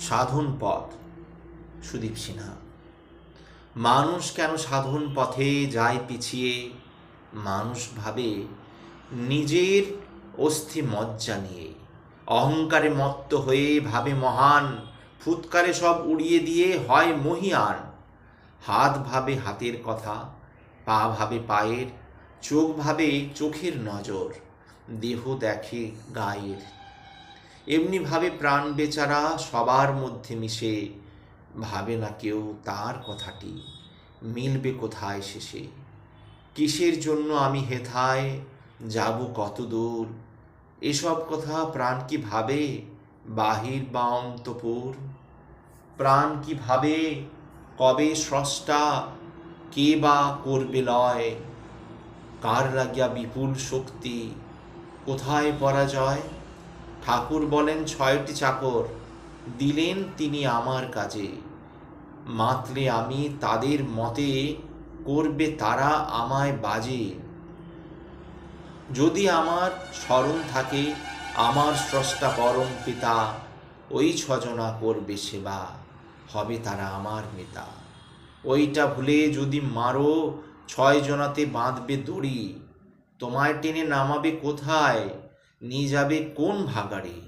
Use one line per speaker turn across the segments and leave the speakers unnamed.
সাধন পথ, সুদীপ সিনহা। মানুষ কেন সাধন পথে যায় পিছিয়ে? মানুষ ভাবে নিজের অস্থি মজ্জা নিয়ে। অহংকারে মত্ত হয়ে ভাবে মহান, ফুৎকারে সব উড়িয়ে দিয়ে হয় মহিয়ান। হাত ভাবে হাতের কথা, পা ভাবে পায়ের, চোখ ভাবে চোখের নজর, দেহ দেখে গায়ের এমনিভাবে প্রাণ বেচারা সবার মধ্যে মিশে, ভাবে না কেউ তার কথাটি, মিলবে কোথায় শেষে? কিসের জন্য আমি হেথায় যাব কত দূর এসব কথা প্রাণ কি ভাবে বাহির বা অন্তপুর প্রাণ কি ভাবে কবে স্রষ্টা, কে বা করবে লয়? কার লাগিয়া বিপুল শক্তি কোথায় পরাজয়? ঠাকুর বলেন, ছয়টি চাকর দিলেন তিনি আমার কাজে। মাতলে আমি তাদের মতে করবে তারা আমায় বাজে। যদি আমার স্মরণ থাকে, আমার স্রষ্টা পরম পিতা, ওই ছজনা করবে সেবা, হবে তারা আমার নেতা। ওইটা ভুলে যদি মারো ছয় জনাতে বাঁধবে দড়ি, তোমায় টেনে নামাবে কোথায়? যাবে কোন ভাগাড়ে?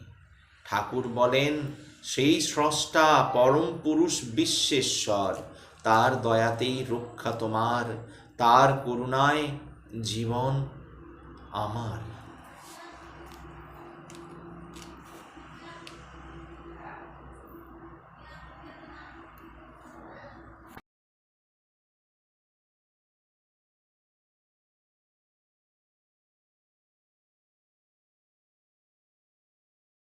ঠাকুর বলেন, সেই স্রষ্টা পরম পুরুষ বিশ্বেশ্বর, তার দয়াতেই রক্ষা তোমার, তার করুণায় জীবন আমার।